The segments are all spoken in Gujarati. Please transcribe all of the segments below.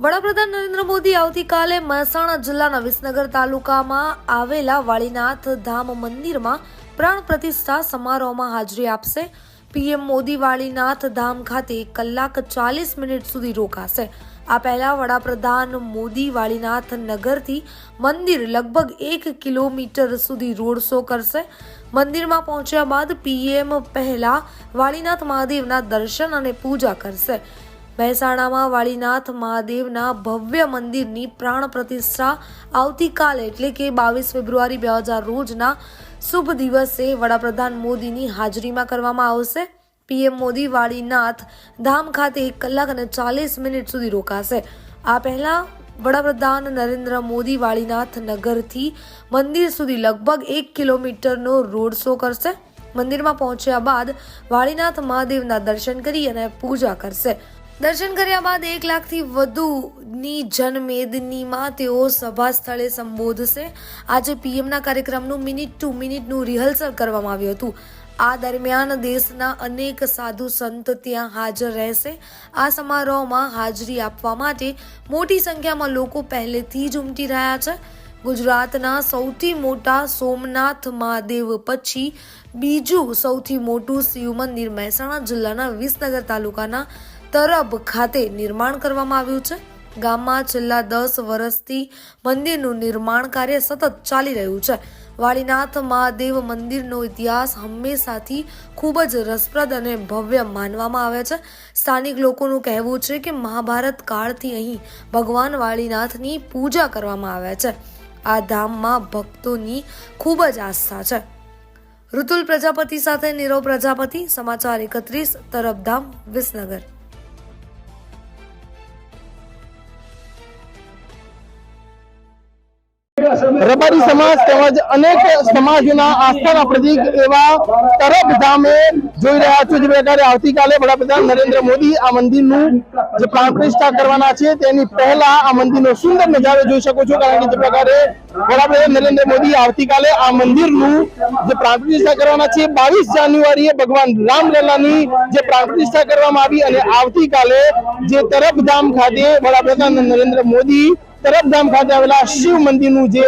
વડાપ્રધાન નરેન્દ્ર મોદી આવતીકાલે મહેસાણા જિલ્લાના વિસનગર તાલુકામાં આવેલા વાળીનાથ ધામ મંદિરમાં પ્રાણ પ્રતિષ્ઠા સમારોહમાં હાજરી આપશે. પીએમ મોદી વાળીનાથ ધામ ખાતે કલાક ચાલીસ મિનિટ સુધી રોકાશે. આ પહેલા વડાપ્રધાન મોદી વાળીનાથ નગરથી મંદિર લગભગ એક કિલોમીટર સુધી રોડ શો કરશે. મંદિરમાં પહોંચ્યા બાદ પીએમ પહેલા વાળીનાથ મહાદેવના દર્શન અને પૂજા કરશે. મહેસાણામાં વાળીનાથ મહાદેવના ભવ્ય મંદિરની પ્રાણ પ્રતિષ્ઠા આવતીકાલે એટલે કે બાવીસ ફેબ્રુઆરી બે હજાર રોજના શુભ દિવસે વડાપ્રધાન મોદીની હાજરીમાં કરવામાં આવશે. પીએમ મોદી વાળીનાથ ધામ ખાતે એક કલાક અને ચાલીસ મિનિટ સુધી રોકાશે. આ પહેલા વડાપ્રધાન નરેન્દ્ર મોદી વાળીનાથ નગરથી મંદિર સુધી લગભગ એક કિલોમીટરનો રોડ શો કરશે. મંદિરમાં પહોંચ્યા બાદ વાળીનાથ મહાદેવના દર્શન કરી અને પૂજા કરશે. દર્શન કર્યા બાદ એક લાખથી વધુની જનમેદનીમાં તેઓ સભા સ્થળે સંબોધશે. આજે પીએમના કાર્યક્રમનું મિનિટ ટુ મિનિટનું રિહર્સલ કરવામાં આવ્યું હતું. આ દરમિયાન દેશના અનેક સાધુ સંત ત્યાં હાજર રહેશે. આ સમારોહમાં હાજરી આપવા માટે મોટી સંખ્યામાં લોકો પહેલેથી જ ઉમટી રહ્યા છે. ગુજરાતના સૌથી મોટા સોમનાથ મહાદેવ પછી બીજું સૌથી મોટું શિવ મંદિર મહેસાણા જિલ્લાના વિસનગર તાલુકાના તરબ ખાતે નિર્માણ કરવામાં આવ્યું છે. ગામમાં છેલ્લા દસ વર્ષથી મંદિરનું નિર્માણ કાર્ય સતત ચાલી રહ્યું છે. વાળીનાથ મહાદેવ મંદિરનો ઇતિહાસ હંમેશાથી ખૂબ જ રસપ્રદ અને ભવ્ય માનવામાં આવે છે. સ્થાનિક લોકોનું કહેવું છે કે મહાભારત કાળથી અહીં ભગવાન વાળીનાથની પૂજા કરવામાં આવે છે. આ ધામમાં ભક્તોની ખૂબ જ આસ્થા છે. ઋતુલ પ્રજાપતિ સાથે નીરવ પ્રજાપતિ સમાચાર એકત્રીસ તરફધામ વિસનગર. રબારી સમાજ તેમજ અનેક સમાજના આસ્થાના પ્રતિક એવા તરફ ધામે જોઈ રહ્યા છો. જે પ્રકારે આવતીકાલે વડાપ્રધાન નરેન્દ્ર મોદી આ મંદિરનું જે પ્રાણ પ્રતિષ્ઠા કરવાના છે, તેની પહેલા આ મંદિરનો સુંદર નજારો જોઈ શકો છો. કારણ કે જે પ્રકારે વડાપ્રધાન નરેન્દ્ર મોદી આવતીકાલે આ મંદિરનું જે પ્રાણ પ્રતિષ્ઠા કરવાના છે. બાવીસ જાન્યુઆરીએ ભગવાન રામલલ્લાની જે પ્રાણ પ્રતિષ્ઠા કરવામાં આવી અને આવતીકાલે જે તરફ ધામ ખાતે વડાપ્રધાન નરેન્દ્ર મોદી તરફધામ ખાતે આવેલા શિવ મંદિરનું જે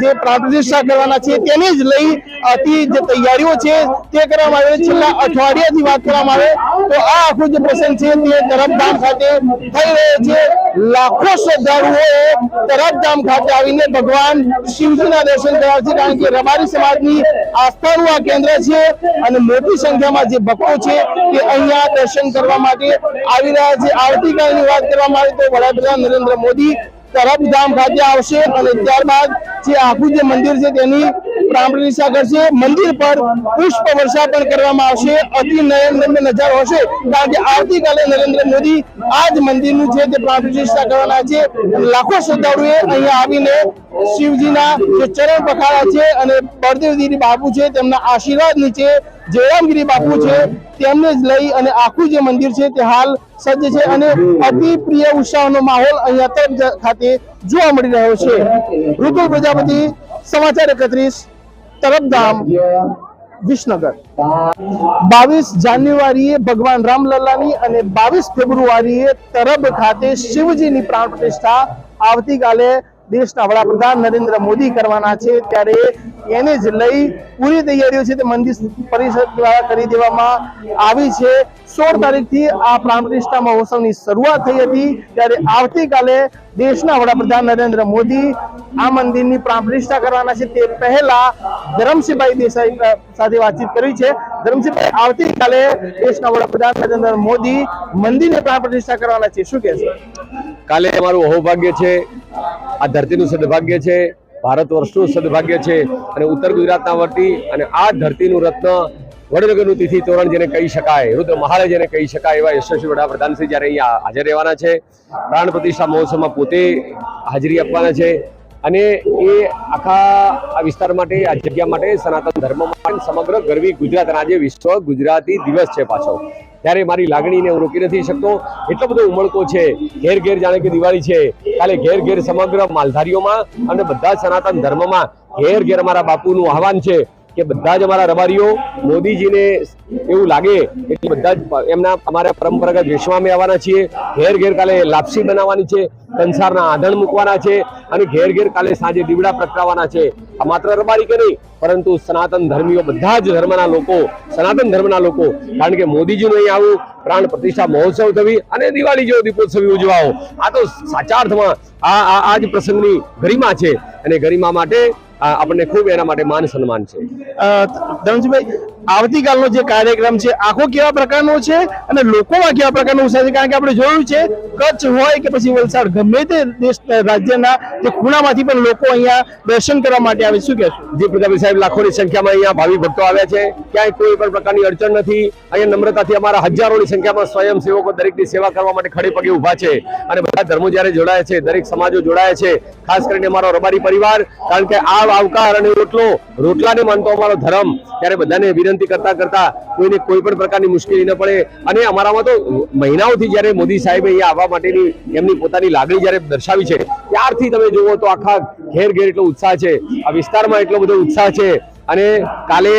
જે પ્રતિષ્ઠા કરવાના છે, તેને જ લઈ અતિ જે તૈયારીઓ છે તે કરવામાં આવે છેલ્લા અઠવાડિયાથી વાત કરવામાં આવે તો આ આખું જે પ્રસંગ છે તે તરફધામ ખાતે થઈ રહ્યો છે. લાખો શ્રદ્ધાળુઓએ તરફધામ ખાતે આવીને ભગવાન શિવજીના દર્શન કર્યા છે, કારણ કે રબારી સમાજની આસ્થાનું આ કેન્દ્ર છે અને મોટી સંખ્યામાં જે ભક્તો છે તે અહીંયા દર્શન કરવા માટે આવી રહ્યા છે. આવતીકાલની વાત કરવામાં આવે તો વડાપ્રધાન નરેન્દ્ર મોદી તરફધામ ખાતે આવશે અને ત્યારબાદ જે આખું જે મંદિર છે તેની પ્રતિષ્ઠા કરશે મંદિર પર પુષ્પ વર્ષા પણ કરવામાં આવશે. અતિ નયનરમ્ય નજારો હશે. કારણ કે આવતીકાલે નરેન્દ્ર મોદી આ જ મંદિરનું છે તે પ્રાણ કરવાના છે. લાખો શ્રદ્ધાળુએ અહીંયા આવીને શિવજીના જે ચરણ પખાડા છે અને બળદેવગીરી બાપુ છે, તેમના આશીર્વાદ નીચે જયરામગીરી બાપુ છે, તેમને જ લઈ અને આખું જે મંદિર છે તે હાલ સજ્જ છે અને અતિ પ્રિય ઉત્સાહનો માહોલ અહીંયા તરફ ખાતે જોવા મળી રહ્યો છે. ઋતુ પ્રજાપતિ, સમાચાર એકત્રીસ. તરફધામ વિસનગર. બાવીસ જાન્યુઆરીએ ભગવાન રામલલ્લાની અને બાવીસ ફેબ્રુઆરીએ તરબ ખાતે શિવજીની પ્રાણ પ્રતિષ્ઠા આવતીકાલે દેશના વડાપ્રધાન નરેન્દ્ર મોદી કરવાના છે. ત્યારે એને જ લઈ પૂરી તૈયારીઓ છે તે મંદિર પરિષદ દ્વારા કરી દેવામાં આવી છે. સોળ તારીખથી આ પ્રાણ પ્રતિષ્ઠા મહોત્સવની શરૂઆત થઈ હતી. ત્યારે આવતીકાલે દેશના વડાપ્રધાન નરેન્દ્ર મોદી આ મંદિરની પ્રાણ પ્રતિષ્ઠા કરવાના છે. તે પહેલા ધરમસિંહભાઈ દેસાઈ સાથે વાતચીત કરી છે. ધરમસિંહભાઈ, આવતીકાલે દેશના વડાપ્રધાન નરેન્દ્ર મોદી મંદિરની પ્રાણ પ્રતિષ્ઠા કરવાના છે. શું કહેશો કાલે અમારું અહોભાગ્ય છે, આ ધરતીનું સદભાગ્ય છે ભારત વર્ષનું સદભાગ્ય છે અને ઉત્તર ગુજરાતના વતી અને આ ધરતીનું રત્ન વડનગરનું તિથિ તોરણ જેને કહી શકાય, રુદ્ર મહારાજ જેને કહી શકાય એવા યશસ્વી વડાપ્રધાનશ્રી જ્યારે અહીંયા હાજર રહેવાના છે. પ્રાણ પ્રતિષ્ઠા મહોત્સવમાં પોતે હાજરી આપવાના છે અને એ આખા આ વિસ્તાર માટે, આ જગ્યા માટે સનાતન ધર્મ માટે સમગ્ર ગરવી ગુજરાત અને આજે વિશ્વ ગુજરાતી દિવસ છે પાછો. ત્યારે મારી લાગણીને હું રોકી નથી શકતો. એટલો બધો ઉમળકો છે, ઘેર ઘેર જાણે કે દિવાળી છે. કાલે ઘેર ઘેર સમગ્ર માલધારીઓમાં અને બધા સનાતન ધર્મમાં ઘેર ઘેર અમારા બાપુનું આહવાન છે કે બધા જ અમારા રબારીઓ, મોદીજીને એવું લાગે કે બધા જ એમના અમારા પરંપરાગત વેશમાં આવવાના છીએ. ઘેર ઘેર કાલે લાપસી બનાવવાની છે, કંસારના આધણ મૂકવાના છે અને ઘેર ઘેર કાલે સાંજે દીવડા પ્રગટાવવાના છે. આ માત્ર રબારી નહીં, પરંતુ સનાતન ધર્મીઓ બધા જ ધર્મના લોકો, સનાતન ધર્મના લોકો, કારણ કે મોદીજીનું અહીં આવું પ્રાણ પ્રતિષ્ઠા મહોત્સવ થવી અને દિવાળી જેવો દીપોત્સવ ઉજવાઓ આ તો સાચા અર્થમાં આ આ જ પ્રસંગની ગરિમા છે. અને ગરિમા માટે આપણને ખૂબ એના માટે માન સન્માન છે. ધનજીભાઈ આવતીકાલનો જે કાર્યક્રમ છે આખો કેવા પ્રકારનો છે અને લોકોમાં કેવા પ્રકારનો ઉત્સાહ છે? કારણ કે આપણે જોયું છે કચ્છ હોય કે પછી વલસાડ ગમે તે દેશ રાજ્યના જે ખૂણામાંથી પણ લોકો અહીંયા દર્શન કરવા માટે આવે શું કહેશો? જે પ્રજાપતિ સાહેબ લાખોની સંખ્યામાં અહીંયા ભાવિ ભક્તો આવ્યા છે. ક્યાંય કોઈ પણ પ્રકારની અડચણ નથી. અહીંયા નમ્રતાથી અમારા હજારોની સંખ્યામાં સ્વયંસેવકો દરેકની સેવા કરવા માટે ખડે પગે ઊભા છે અને બધા ધર્મો જ્યારે જોડાયા છે દરેક સમાજો જોડાયા છે ખાસ કરીને અમારો રબારી પરિવાર કારણ કે આ આવકાર અને રોટલો, રોટલાને માનતો અમારો ધર્મ. ત્યારે બધાને વિનંતી કરતા કરતા કોઈને કોઈ પણ પ્રકારની મુશ્કેલી ન પડે. અને અમારામાં તો મહિનાઓથી જ્યારે મોદી સાહેબે અહીંયા આવવા માટેની એમની પોતાની લાગણી જ્યારે દર્શાવી છે, ત્યારથી તમે જુઓ તો આખા ઘેર ઘેર એટલો ઉત્સાહ છે. આ વિસ્તારમાં એટલો બધો ઉત્સાહ છે. અને કાલે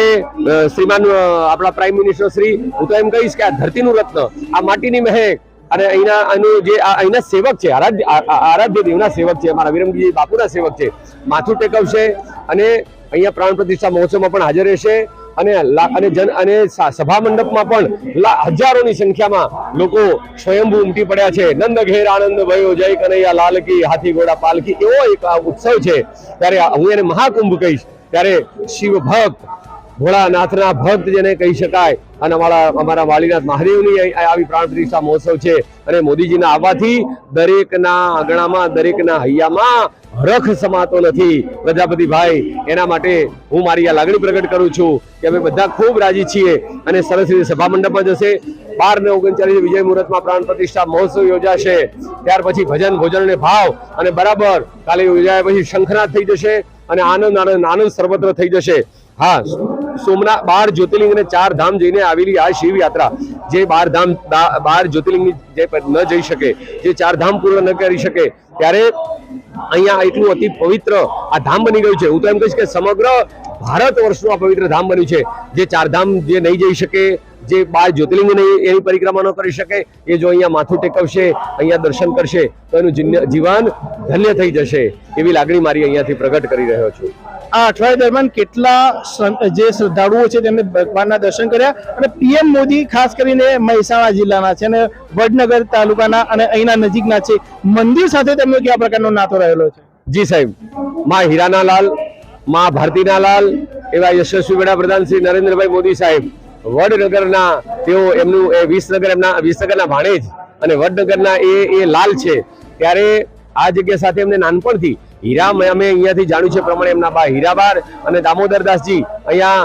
શ્રીમાન આપણા પ્રાઇમ મિનિસ્ટર શ્રી, હું તો એમ કહીશ કે આ ધરતીનું રત્ન, આ માટીની મહેક અને અહીંના આનું જે અહીંના સેવક છે, આરાધ્ય આરાધ્ય દેવના સેવક છે, અમારા વિરમજી બાપુના સેવક છે, માથું ટેકવશે અને અહીંયા પ્રાણ પ્રતિષ્ઠા મહોત્સવમાં પણ હાજર રહેશે અને અને જન અને સભા મંડપમાં પણ હજારોની સંખ્યામાં લોકો સ્વયંભૂ ઉમટી પડ્યા છે. નંદ ઘેર આનંદ ભયો, જય કનૈયા લાલકી હાથી ઘોડા પાલકી એવો એક ઉત્સવ છે. ત્યારે હું એને મહાકુંભ કહીશ. ત્યારે શિવ ભક્ત ભોળાનાથના ભક્ત જેને કહી શકાય. અને અમારા અમારા વાલીનાથ મહાદેવની આવી પ્રાણ પ્રતિષ્ઠા મહોત્સવ છે. અને મોદીજીના આવવાથી દરેકના આંગણામાં, દરેકના હૈયામાં રખ સમાતો નથી. પ્રજાપતિ ભાઈ, એના માટે હું મારી આ લાગણી પ્રગટ કરું છું કે અમે બધા ખૂબ રાજી છીએ. અને સરસ રીતે સભા મંડપમાં જશે. બાર ને ઓગણચાલીસ વિજય મુહૂર્તમાં પ્રાણ પ્રતિષ્ઠા મહોત્સવ યોજાશે. ત્યાર પછી ભજન, ભોજન અને ભાવ. અને બરાબર કાલે યોજાયા પછી શંખનાદ થઈ જશે. અને આનંદ આનંદ આનંદ સર્વત્ર થઈ જશે. હા. સોમનાથ બાર જ્યોતિર્લિંગ અને ચાર ધામ જઈને આવેલી આ શિવ યાત્રા જે બાર ધામ બાર જ્યોતિર્લિંગની જે ન જઈ શકે, જે ચાર ધામ પૂર્ણ ન કરી શકે, ત્યારે અહીંયા એટલું અતિ પવિત્ર આ ધામ બની ગયું છે. હું તો એમ કહીશ કે સમગ્ર ભારત વર્ષનું આ પવિત્ર ધામ બન્યું છે. જે ચાર ધામ જે નહીં જઈ શકે, જે બાર જ્યોતિર્લિંગ નહીં એની પરિક્રમા ન કરી શકે, એ જો અહીંયા માથું ટેકવશે, અહીંયા દર્શન કરશે, તો એનું જીવન ધન્ય થઈ જશે, એવી લાગણી મારી અહીંયાથી પ્રગટ કરી રહ્યો છું. આ અઠવાડિયા દરમિયાન કેટલા જે શ્રદ્ધાળુઓ છે તેમને ભગવાનના દર્શન કર્યા અને પીએમ મોદી ખાસ કરીને મહેસાણા જિલ્લાના છે અને વડનગર તાલુકાના અને અહીંના નજીકના છે. મંદિર સાથે તેમનો કયા પ્રકારનો નાતો રહેલો છે? જી સાહેબ, માં હીરાના લાલમાં ભારતીના લાલ એવા યશસ્વી વડાપ્રધાન શ્રી નરેન્દ્રભાઈ મોદી સાહેબ, વડનગરના તેઓ એમનું એ વિસનગર એમના, વિસનગરના ભાણેજ અને વડનગરના એ એ લાલ છે. ત્યારે આ જગ્યા સાથે એમને નાનપણથી હીરા અમે અહીંયાથી જાણ્યું છે પ્રમાણે એમના બા હીરાબાર અને દામોદરદાસજી અહીંયા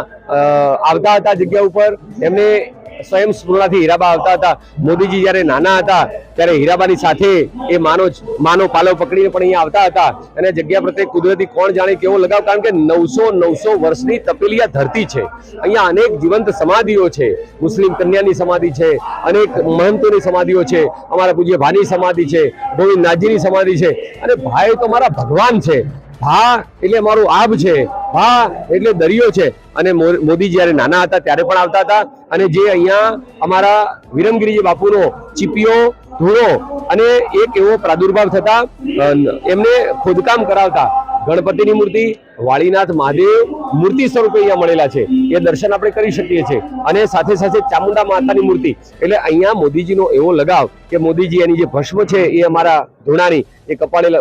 આવતા હતા જગ્યા ઉપર. એમને સ્વયં સ્મૃણાથી હીરાબા આવતા હતા. મોદીજી જ્યારે નાના હતા, ત્યારે હીરાબાની સાથે એ માનો માનો પાલવ પકડીને પણ અહીંયા આવતા હતા. અને જગ્યા પ્રત્યે કુદરતી કોણ જાણે કેવો લગાવ, કારણ કે નવસો નવસો વર્ષની તપેલી ધરતી છે. અહીંયા અનેક જીવંત સમાધિઓ છે. મુસ્લિમ કન્યાની સમાધિ છે, અનેક મહંતોની સમાધિઓ છે, અમારા પૂજ્ય ભાની સમાધિ છે, ગોવિંદનાથજીની સમાધિ છે. અને ભાઈ તો મારા ભગવાન છે. ભા એટલે અમારો આબ છે. ભા એટલે દરિયો છે. અને મોદી જ્યારે નાના હતા ત્યારે પણ આવતા હતા. અને જે અહીંયા અમારા વિરમગીરીજી બાપુનો ચીપિયો ધૂળો અને એક એવો પ્રાદુર્ભાવ થતા એમને ખોદકામ કરાવતા ગણપતિની મૂર્તિ વાળીનાથ મહાદેવ મૂર્તિ સ્વરૂપે અહીંયા મળેલા છે. એ દર્શન આપણે કરી શકીએ છીએ. અને સાથે સાથે ચામુંડા માતાની મૂર્તિ. એટલે અહીંયા મોદીજીનો એવો લગાવ કે મોદીજી એની જે ભસ્મ છે એ અમારા ધૂણાની, એ કપાળે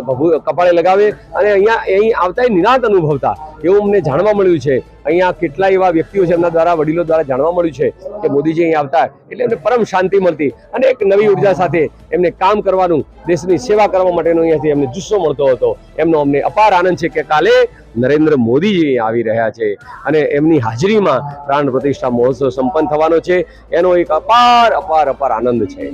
કપાળે લગાવે અને અહીંયા અહીં આવતા નિરાંત અનુભવતા. એવું અમને જાણવા મળ્યું છે. અહીંયા કેટલા એવા વ્યક્તિઓ છે એમના દ્વારા, વડીલો દ્વારા જાણવા મળ્યું છે કે મોદીજી અહીં આવતા. એટલે એમને પરમ શાંતિ મળતી અને એક નવી ઊર્જા સાથે એમને કામ કરવાનું, દેશની સેવા કરવા માટેનો અહીંયાથી એમને જુસ્સો મળતો હતો. એમનો અમને અપાર આનંદ છે કે કાલે નરેન્દ્ર મોદીજી આવી રહ્યા છે અને એમની હાજરીમાં પ્રાણ પ્રતિષ્ઠા મહોત્સવ સંપન્ન થવાનો છે. એનો એક અપાર અપાર અપાર આનંદ છે.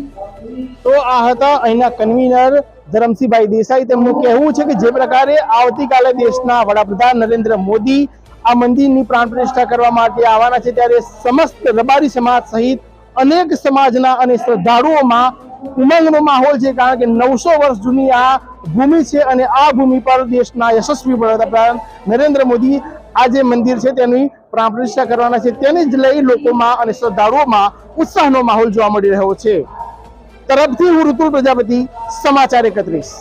તો આ હતા અહીંના કન્વીનર ધરમસિંહભાઈ દેસાઈ. તેમનું કહેવું છે કે જે પ્રકારે આવતીકાલે દેશના વડાપ્રધાન નરેન્દ્ર મોદી આ મંદિરની પ્રાણ પ્રતિષ્ઠા કરવા માટે આવવાના છે, ત્યારે સમસ્ત રબારી સમાજ સહિત અનેક સમાજના અને શ્રદ્ધાળુઓમાં ઉમંગનો માહોલ છે, કારણ કે નવસો વર્ષ જૂની આ ભૂમિ છે અને આ ભૂમિ પર દેશના યશસ્વી વડાપ્રધાન નરેન્દ્ર મોદી આ જે મંદિર છે તેની પ્રાણ પ્રતિષ્ઠા કરવાના છે. તેને જ લઈ લોકોમાં અને શ્રદ્ધાળુઓમાં ઉત્સાહનો માહોલ જોવા મળી રહ્યો છે. તરફથી હું ઋતુલ પ્રજાપતિ, સમાચાર એકત્રીસ.